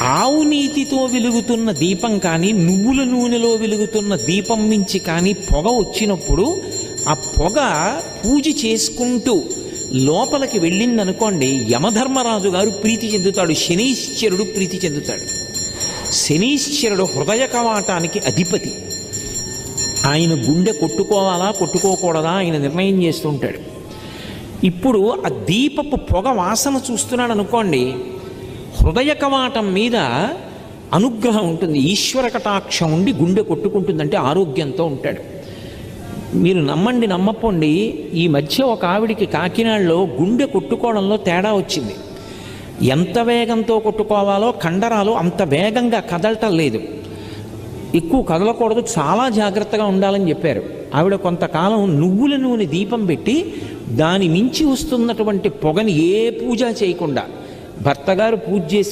ఆవు నీతితో వెలుగుతున్న దీపం కానీ నువ్వుల నూనెలో వెలుగుతున్న దీపం మించి కానీ పొగ వచ్చినప్పుడు ఆ పొగ పూజ చేసుకుంటూ లోపలికి వెళ్ళిందనుకోండి యమధర్మరాజు గారు ప్రీతి చెందుతాడు శనీశ్వరుడు ప్రీతి చెందుతాడు. శనీశ్వరుడు హృదయ కవాటానికి అధిపతి. ఆయన గుండె కొట్టుకోవాలా కొట్టుకోకూడదా ఆయన నిర్ణయం చేస్తుంటాడు ఇప్పుడు ఆ దీపపు పొగ వాసన చూస్తున్నాడు అనుకోండి హృదయ కవాటం మీద అనుగ్రహం ఉంటుంది. ఈశ్వర కటాక్షం ఉండి గుండె కొట్టుకుంటుందంటే ఆరోగ్యంతో ఉంటాడు. మీరు నమ్మండి నమ్మపోండి ఈ మధ్య ఒక ఆవిడికి కాకినాడలో గుండె కొట్టుకోవడంలో తేడా వచ్చింది. ఎంత వేగంతో కొట్టుకోవాలో కండరాలు అంత వేగంగా కదలటం లేదు. ఎక్కువ కదలకూడదు చాలా జాగ్రత్తగా ఉండాలని చెప్పారు. ఆవిడ కొంతకాలం నువ్వుల నూనె దీపం పెట్టి దాని మించి వస్తున్నటువంటి పొగని ఏ పూజ చేయకుండా భర్త గారు పూజ చేసి